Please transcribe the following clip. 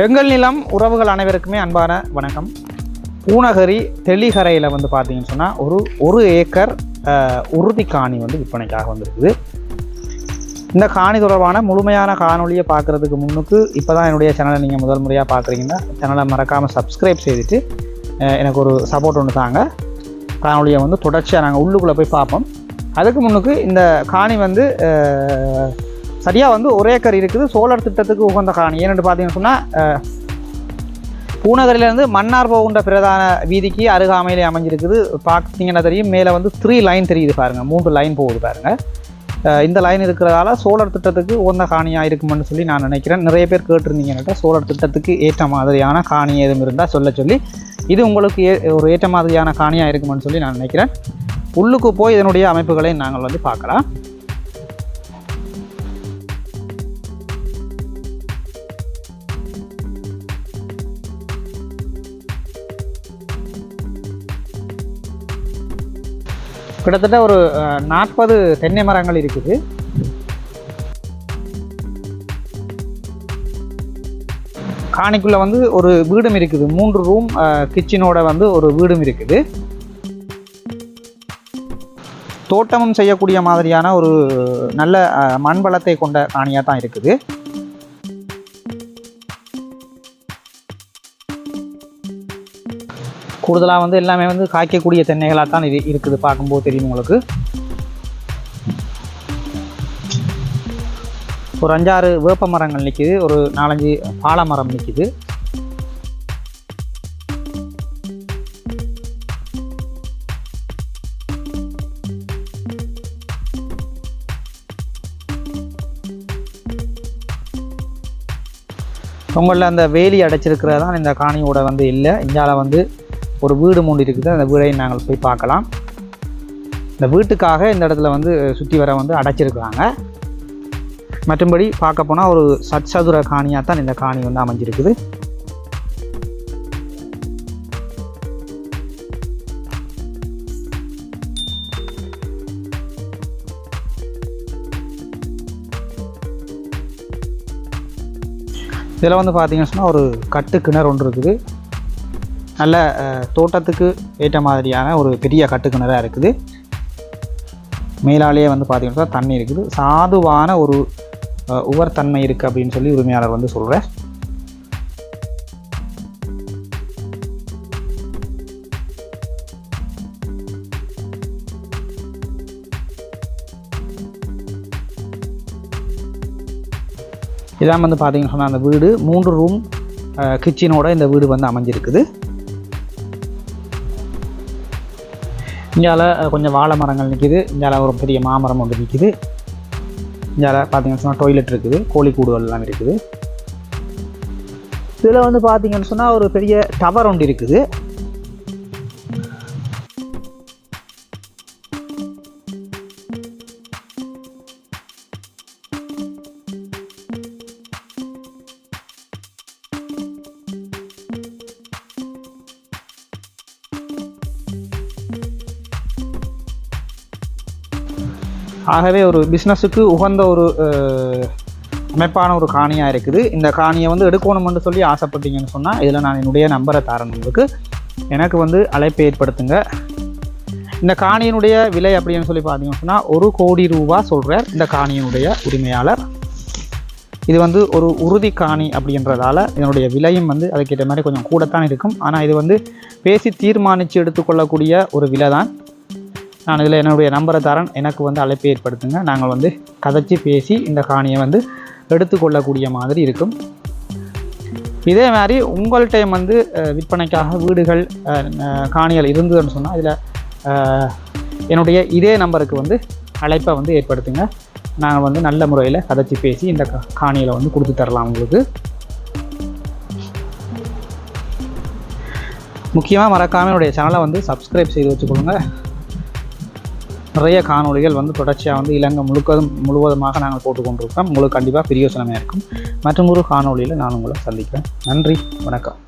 எங்கள் நிலம் உறவுகள் அனைவருக்குமே அன்பான வணக்கம். பூனகரி தெளிகரையில் வந்து பார்த்தீங்கன்னு சொன்னால் ஒரு ஒரு ஏக்கர் உறுதி காணி வந்து விற்பனைக்காக வந்திருக்குது. இந்த காணி தொடர்பான முழுமையான காணொலியை பார்க்குறதுக்கு முன்னுக்கு இப்போ தான் என்னுடைய சேனலை நீங்கள் முதல் முறையாக பார்க்குறீங்கன்னா சேனலை மறக்காமல் சப்ஸ்கிரைப் செய்துட்டு எனக்கு ஒரு சப்போர்ட் ஒன்று தாங்க. காணொலியை வந்து தொடர்ச்சியாக நாங்கள் உள்ளுக்குள்ளே போய் பார்ப்போம். அதுக்கு முன்னுக்கு இந்த காணி வந்து சரியாக வந்து ஒரு ஏக்கர் இருக்குது. சோலார் திட்டத்துக்கு உகந்த காணி. ஏன்னு பார்த்தீங்கன்னு சொன்னால் பூநகரிலேருந்து மன்னார் போகின்ற பிரதான வீதிக்கு அருகாமையிலே அமைஞ்சிருக்குது. பார்த்தீங்கன்னா தெரியும். மேலே வந்து த்ரீ லைன் தெரியுது பாருங்கள் மூன்று லைன் போகுது பாருங்கள் இந்த லைன் இருக்கிறதால சோலார் திட்டத்துக்கு உகந்த காணியாக இருக்குமென்னு சொல்லி நான் நினைக்கிறேன். நிறைய பேர் கேட்டிருந்தீங்கன்னுட்டு சோலார் திட்டத்துக்கு ஏற்ற மாதிரியான காணி எதுவும் இருந்தால் சொல்ல சொல்லி இது உங்களுக்கு ஏ ஒரு ஏற்ற மாதிரியான காணியாக இருக்குமென்னு சொல்லி நான் நினைக்கிறேன். உள்ளுக்கு போய் இதனுடைய அமைப்புகளை நாங்கள் வந்து பார்க்கலாம். கிட்டத்தட்ட ஒரு நாற்பது தென்னை மரங்கள் இருக்குது. காணிக்குள்ளே வந்து ஒரு வீடும் இருக்குது. மூன்று ரூம் கிச்சனோட வந்து ஒரு வீடும் இருக்குது. தோட்டமும் செய்யக்கூடிய மாதிரியான ஒரு நல்ல மண் வளத்தை கொண்ட காணியாக தான் இருக்குது. கூடுதலாக வந்து எல்லாமே வந்து காய்க்கக்கூடிய தென்னைகளாக தான் இது இருக்குது பார்க்கும்போது தெரியும் உங்களுக்கு. ஒரு அஞ்சாறு வேப்ப மரங்கள் நிற்கிது ஒரு நாலஞ்சு பாலை மரம் நிற்கிது உங்களில் அந்த வேலி அடைச்சிருக்கிறதான் இந்த காணியோட வந்து இல்லை. இந்தியாவில் வந்து ஒரு வீடு மூண்டு இருக்குது. அந்த வீடை நாங்கள் போய் பார்க்கலாம். இந்த வீட்டுக்காக இந்த இடத்துல வந்து சுற்றி வர வந்து அடைச்சிருக்கிறாங்க மற்றும்படி பார்க்க போனால் ஒரு சச்சதுர காணியாக தான் இந்த காணி வந்து அமைஞ்சிருக்குது. இதில் வந்து பார்த்தீங்கன்னு சொன்னால் ஒரு கட்டு கிணறு ஒன்று இருக்குது. நல்ல தோட்டத்துக்கு ஏற்ற மாதிரியான ஒரு பெரிய கட்டுக்கிணறாக இருக்குது. மேலாலேயே வந்து பார்த்தீங்கன்னா தண்ணி இருக்குது. சாதுவான ஒரு உவர்த்தன்மை இருக்குது அப்படின்னு சொல்லி உரிமையாளர் வந்து சொல்கிறார் இதான் வந்து பார்த்தீங்கன்னு சொன்னால் அந்த வீடு. மூன்று ரூம் கிச்சனோட இந்த வீடு வந்து அமைஞ்சிருக்குது. இங்கால கொஞ்சம் வாழை மரங்கள் நிற்கிது இங்கால ஒரு பெரிய மாமரம் ஒன்று நிற்கிது இங்கால பார்த்தீங்கன்னு சொன்னால் டாய்லெட் இருக்குது. கோழிக்கூடுகள் எல்லாம் இருக்குது. இதில் வந்து பார்த்தீங்கன்னு சொன்னால் ஒரு பெரிய டவர் ஒன்று இருக்குது. ஆகவே ஒரு பிஸ்னஸுக்கு உகந்த ஒரு அமைப்பான ஒரு காணியாக இருக்குது. இந்த காணியை வந்து எடுக்கணும்னு சொல்லி ஆசைப்பட்டீங்கன்னு சொன்னால் இதில் நான் என்னுடைய நம்பரை தரேன் உங்களுக்கு. எனக்கு வந்து அழைப்பை ஏற்படுத்துங்க. இந்த காணியினுடைய விலை அப்படின்னு சொல்லி பார்த்தீங்கன்னு சொன்னால் ஒரு கோடி ரூபா சொல்கிறார் இந்த காணியினுடைய உரிமையாளர். இது வந்து ஒரு உறுதி காணி அப்படின்றதால இதனுடைய விலையும் வந்து அதுக்கேற்ற மாதிரி கொஞ்சம் கூடத்தான் இருக்கும். ஆனால் இது வந்து பேசி தீர்மானித்து எடுத்துக்கொள்ளக்கூடிய ஒரு விலை தான் நான் இதில் என்னுடைய நம்பரை தரேன். எனக்கு வந்து அழைப்பை ஏற்படுத்துங்க. நாங்கள் வந்து கதைச்சி பேசி இந்த காணியை வந்து எடுத்துக்கொள்ளக்கூடிய மாதிரி இருக்கும். இதே மாதிரி உங்கள்கிட்ட வந்து விற்பனைக்காக வீடுகள் காணிகள் இருந்ததுன்னு சொன்னால் இதில் என்னுடைய இதே நம்பருக்கு வந்து அழைப்பை வந்து ஏற்படுத்துங்க. நாங்கள் வந்து நல்ல முறையில் கதைச்சி பேசி இந்த கா- காணியில் வந்து கொடுத்து தரலாம் உங்களுக்கு. முக்கியமாக மறக்காமல் என்னுடைய சேனலை வந்து சப்ஸ்கிரைப் செய்து வச்சுக்கொள்ளுங்க. நிறைய காணொளிகள் வந்து தொடர்ச்சியாக வந்து இலங்கை முழுக்கதும் முழுவதுமாக நாங்கள் போட்டுக்கொண்டிருக்கோம் உங்களுக்கு கண்டிப்பாக பிரியோசனமாக இருக்கும். மற்றும் ஒரு காணொளியில் நான் உங்களை சந்திக்கிறேன். நன்றி. வணக்கம்.